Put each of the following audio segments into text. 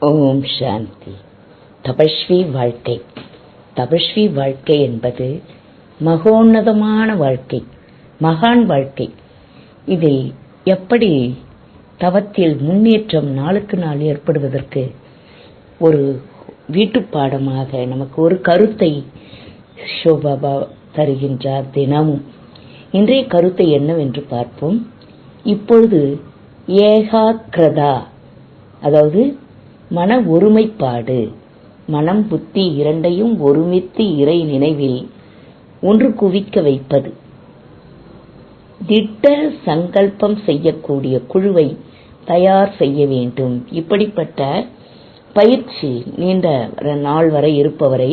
ஓம் சாந்தி. தபஸ்வி வாழ்க்கை. தபஸ்வி வாழ்க்கை என்பது மகோன்னதமான வாழ்க்கை மகான் வாழ்க்கை. இதில் எப்படி தவத்தில் முன்னேற்றம் நாளுக்கு நாள் ஏற்படுவதற்கு ஒரு வீட்டுப்பாடமாக நமக்கு ஒரு கருத்தை ஷோபாபா தருகின்றார் தினமும். இன்றைய கருத்தை என்னவென்று பார்ப்போம். இப்பொழுது ஏகாக்கிரதா அதாவது மன ஒருமைப்பாடு. மனம் புத்தி இரண்டையும் ஒருமித்து இறை நினைவில் ஒன்று குவிக்க வைப்பது. திட்ட சங்கல்பம் செய்யக்கூடிய குழுவை தயார் செய்ய வேண்டும். இப்படிப்பட்ட பயிற்சி நீண்ட நாள் வரை இருப்பவரை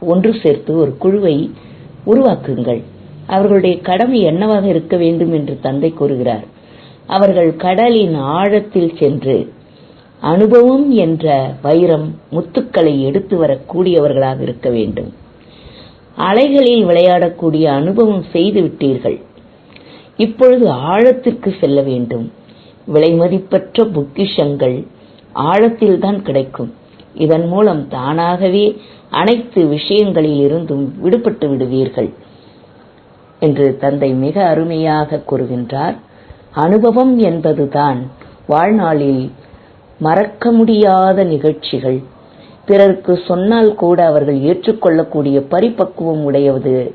ஒன்று சேர்த்து ஒரு குழுவை உருவாக்குங்கள். அவர்களுடைய கடமை என்னவாக இருக்க வேண்டும் என்று தந்தை கூறுகிறார். அவர்கள் கடலின் ஆழத்தில் சென்று அனுபவம் என்ற வைரம் முத்துக்களை எடுத்து வரக்கூடியவர்களாக இருக்க வேண்டும். அலைகளில் விளையாடக்கூடிய அனுபவம் செய்து விட்டீர்கள். இப்பொழுது ஆழத்திற்கு செல்ல வேண்டும். விலைமதிப்பற்ற பொக்கிஷங்கள் ஆழத்தில்தான் கிடைக்கும். இதன் மூலம் தானாகவே அனைத்து விஷயங்களில் இருந்தும் விடுபட்டு விடுவீர்கள் என்று தந்தை மிக அருமையாக கூறுகின்றார். அனுபவம் என்பதுதான் வாழ்நாளில் மறக்க முடியாத நிகழ்ச்சிகள். பிறருக்கு சொன்னால் கூட அவர்கள் ஏற்றுக்கொள்ளக்கூடிய பரிபக்குவம் உடையது.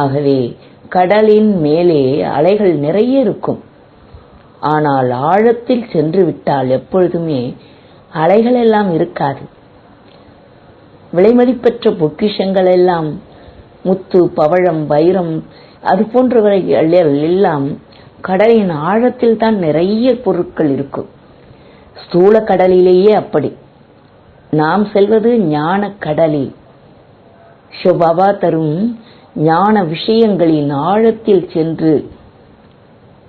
ஆகவே கடலின் மேலே அலைகள் நிறைய இருக்கும். ஆனால் ஆழத்தில் சென்று விட்டால் எப்பொழுதுமே அலைகள் எல்லாம் இருக்காது. விலைமதிப்பற்ற பொக்கிஷங்கள் எல்லாம் முத்து பவழம் வைரம் அது போன்றவைகள் எல்லாம் கடலின் ஆழத்தில் தான் நிறைய பொருட்கள் இருக்கும். ஸ்தூல கடலிலேயே அப்படி. நாம் செல்வது ஞான கடலில் ஷோபாபா தரும் ஞான விஷயங்களின் ஆழத்தில் சென்று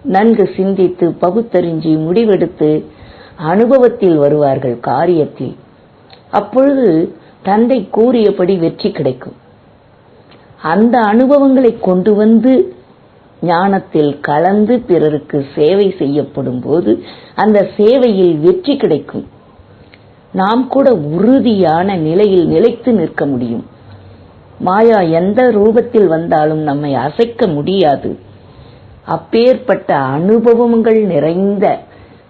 நன்கு சிந்தித்து பகுத்தறிஞ்சி முடிவெடுத்து அனுபவத்தில் வருவார்கள் காரியத்தில். அப்பொழுது தந்தை கூறியபடி வெற்றி கிடைக்கும். அந்த அனுபவங்களை கொண்டு வந்து ஞானத்தில் கலந்து பிறருக்கு சேவை செய்யப்படும் போது அந்த சேவையில் வெற்றி கிடைக்கும். நாம் கூட உறுதியான நிலையில் நிலைத்து நிற்க முடியும். மாயா எந்த ரூபத்தில் வந்தாலும் நம்மை அசைக்க முடியாது. அப்பேற்பட்ட அனுபவங்கள் நிறைந்த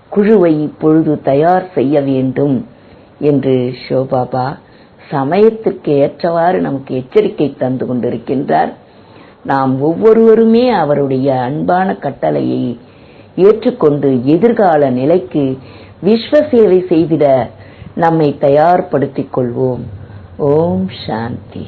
குழுவை இப்பொழுது தயார் செய்ய வேண்டும் என்று ஷோபாபா சமயத்திற்கு ஏற்றவாறு நமக்கு எச்சரிக்கை தந்து கொண்டிருக்கின்றார். நாம் ஒவ்வொருவருமே அவருடைய அன்பான கட்டளையை ஏற்றுக்கொண்டு எதிர்கால நிலைக்கு விஸ்வ சேவை செய்திட நம்மை தயார்படுத்திக் கொள்வோம். ஓம் சாந்தி.